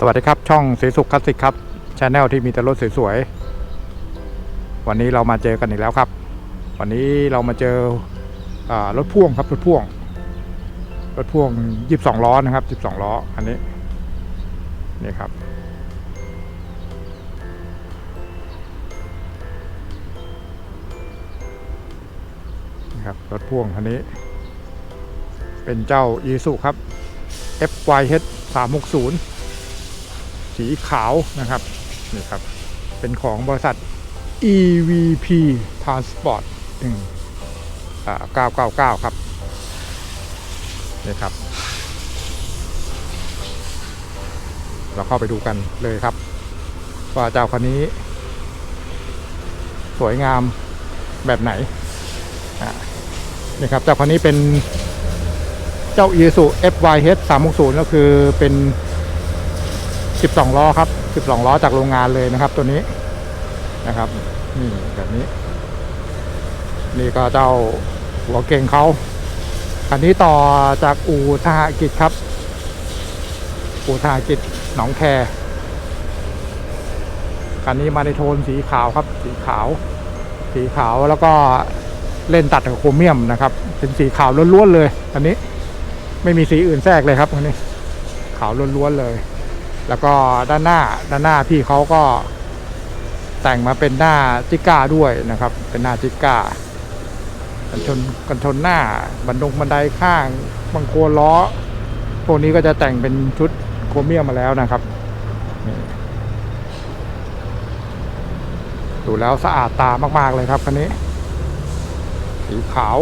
สวัสดีครับ ช่องสีสุขคลาสสิกครับชาแนลที่มีแต่รถสวยๆวันนี้เรามาเจอกันอีกแล้วครับ วันนี้เรามาเจออรถพ่วงครับรถพ่วงรถพ่วง22ล้อนะครับ22ล้ออันนี้นี่ครับ นี่ครับรถพ่วงคันนี้ เป็นเจ้าอีสุครับ FYH 360 สีขาวนะครับนี่ครับ เป็นของบริษัท EVP Transport อืมอ่า999 ครับนี่ครับ เราเข้าไปดูกันเลยครับ ว่าเจ้าคันนี้ สวยงามแบบไหนนี่ครับเจ้าคันนี้เป็นเจ้า Isuzu FYH 360ก็คือเป็น 12ล้อครับ 12ล้อจากโรงงานเลยนะครับ ตัวนี้นะครับนี่แบบนี้ นี่ก็เจ้าหัวเก่งเขาคันนี้ต่อจากอูทหกิจครับ อูทหกิจหนองแคคันนี้มาในโทนสีขาวครับ สีขาว สีขาวแล้วก็เล่นตัดกับโครเมียมนะครับ เป็นสีขาวล้วนๆเลย อันนี้ไม่มีสีอื่นแทรกเลยครับอันนี้ ขาวล้วนๆเลย แล้วก็ด้านหน้าด้านหน้าพี่เขาก็ แต่งมาเป็นหน้าจิก้าด้วยนะครับ เป็นหน้าจิก้ากันชนกันชนหน้าบันดงบันไดข้างบังโคลนล้อพวกนี้ก็จะแต่งเป็นชุดโครเมียมมาแล้วนะครับดูแล้วสะอาดตามาก ๆ เลยครับคันนี้ สีขาว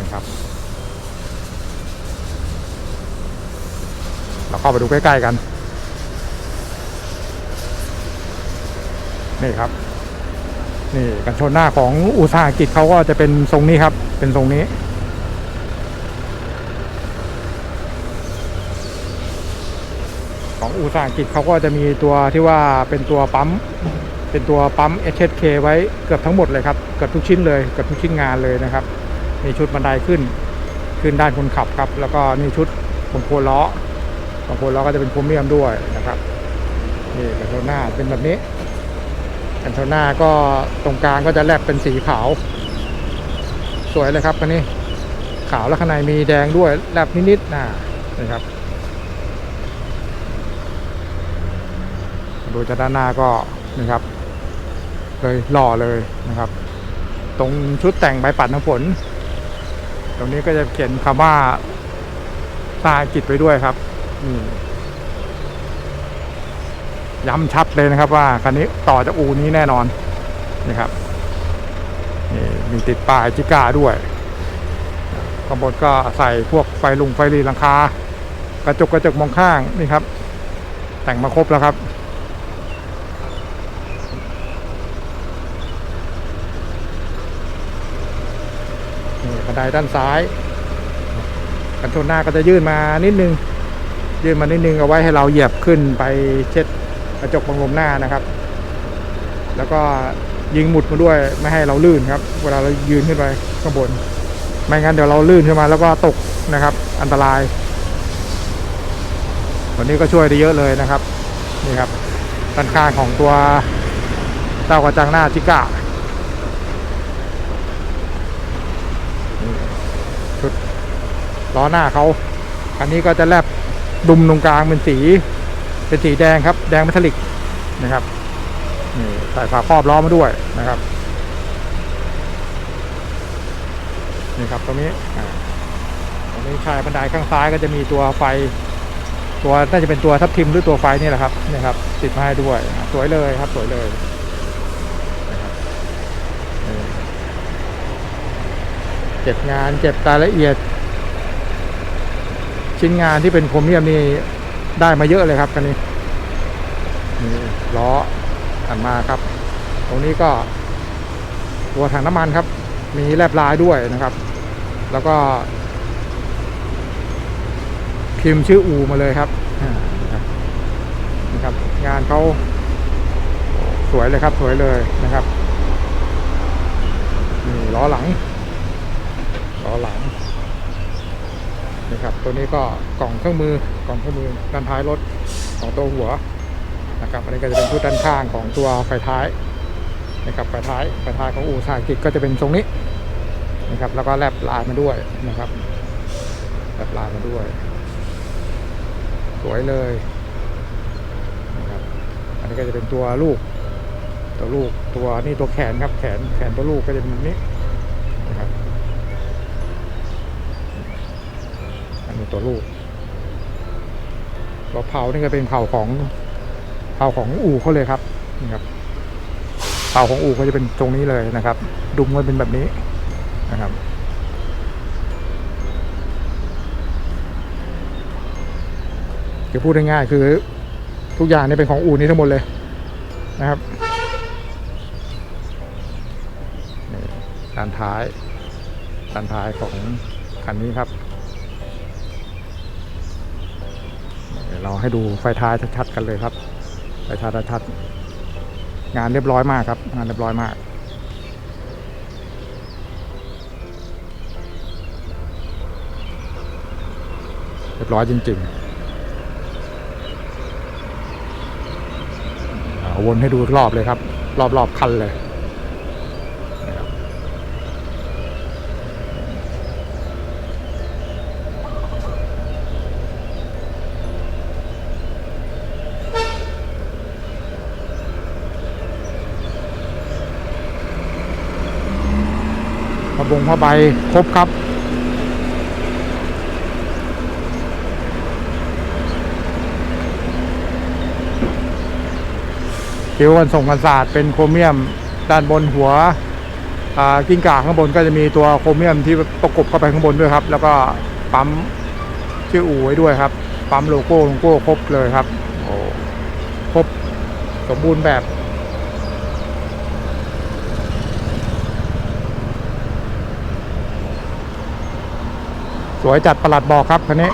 นะครับ เราเข้าไปดูใกล้ๆกัน นี่ครับ นี่กันชนหน้าของอุตสาหกิจเขาก็จะเป็นทรงนี้ครับ เป็นทรงนี้ ของอุตสาหกิจเขาก็จะมีตัวที่ว่าเป็นตัวปั๊มเป็นตัวปั๊ม HHK ไว้เกือบทั้งหมดเลยครับเกือบทุกชิ้นเลยเกือบทุกชิ้นงานเลยนะครับมีชุดบันไดขึ้น ขึ้นด้านคนขับครับ แล้วก็นี่ชุดผมโคล้อางคนเราก็จะเป็นโครเมียมด้วยนะครับนี่กันชนหน้าเป็นแบบนี้กันชนหน้าก็ตรงกลางก็จะแลบเป็นสีขาว สวยเลยครับคันนี้ขาวแล้วข้างในมีแดงด้วยแลบนิดๆนะนะครับดูจากด้านหน้าก็นี่ครับเลยหล่อเลยนะครับ ตรงชุดแต่งใบปัดน้ำฝน ตรงนี้ก็จะเขียนคำว่าสาหกิจไปด้วยครับ ย้ำชัดเลยนะครับ ว่าคันนี้ต่อจากอูนี้แน่นอนนี่ครับนี่มีติดป้ายจิก้าด้วยข้างบนก็ใส่พวกไฟลุงไฟรีหลังคา กระจกกระจกมองข้างนี่ครับ แต่งมาครบแล้วครับนี่บันไดด้านซ้าย กันชนหน้าก็จะยื่นมานิดนึง ยื่นมานิดนึงเอาไว้ให้เราเหยียบขึ้นไปเช็ดกระจกบังลมหน้านะครับ แล้วก็ยิงหมุดมาด้วยไม่ให้เราลื่นครับ เวลาเรายืนขึ้นไปข้างบน ไม่งั้นเดี๋ยวเราลื่นขึ้นมาแล้วก็ตกนะครับ อันตราย วันนี้ก็ช่วยได้เยอะเลยนะครับ นี่ครับด้านข้างของตัวเต้ากระจังหน้าจิก้านี่ชุดล้อหน้าเขา อันนี้ก็จะแลบ ดุมตรงกลางเป็นสี เป็นสีแดงครับ แดงเมทัลลิกนะครับนี่ใส่ฝาครอบล้อมาด้วยนะครับนี่ครับตรงนี้ตรงนี้ชายบันไดข้างซ้ายก็จะมีตัวไฟ ตัวน่าจะเป็นตัวทับทิมหรือตัวไฟนี่แหละครับนี่ครับ ติดมาให้ด้วยสวยเลยครับ สวยเลยนะครับนี่เก็บงานเก็บรายละเอียด ชิ้นงานที่เป็นโครเมียมนี่ได้มาเยอะเลยครับคันนี้นี่ล้อหันมาครับ ตรงนี้ก็ตัวถังน้ำมันครับ มีแลบลายด้วยนะครับ แล้วก็พิมพ์ชื่ออูมาเลยครับนี่ครับ งานเขาสวยเลยครับ สวยเลยนะครับนี่ล้อหลังล้อหลัง นี่ครับ ตัวนี้ก็กล่องเครื่องมือกล่องเครื่องมือด้านท้ายรถของตัวหัวนะครับอันนี้ก็จะเป็นชุดด้านข้างของตัวไฟท้ายนะครับไฟท้ายไฟท้ายของอู่สากิจก็จะเป็นทรงนี้นะครับ แล้วก็แลบลายมาด้วยนะครับแลบลายมาด้วย สวยเลยนะครับอันนี้ก็จะเป็นตัวลูก ตัวลูกตัวนี่ตัวแขนครับแขนแขนตัวลูกก็จะเป็นแบบนี้นะครับ อันนี้ ตัวลูกตัวเผานี่ก็เป็นเผาของเผาของอู่เขาเลยครับนี่ครับเผาของอู่ก็จะเป็นตรงนี้เลยนะครับ ดุมก็เป็นแบบนี้นะครับจะพูดง่ายๆคือทุกอย่างนี่เป็นของอู่นี้ทั้งหมดเลยนะครับด้านท้ายด้านท้ายของคันนี้ครับ เราให้ดูไฟท้ายชัดๆกันเลยครับไฟท้ายชัดๆงานเรียบร้อยมากครับ งานเรียบร้อยมากเรียบร้อยจริงๆวนให้ดูรอบเลยครับ รอบๆคันเลยนะครับพระ บงพระใบครบครับ คิ้วกันส่งกันศาสตร์เป็นโครเมียมด้านบนหัวกิ้งก่าข้างบนก็จะมีตัวโครเมียมที่ประกบเข้าไปข้างบนด้วยครับ แล้วก็ปั๊มชื่ออู่ไว้ด้วยครับ ปั๊มโลโก้โลโก้ครบเลยครับโอ้ครบสมบูรณ์แบบ สวยจัดประหลัดบอกครับคันนี้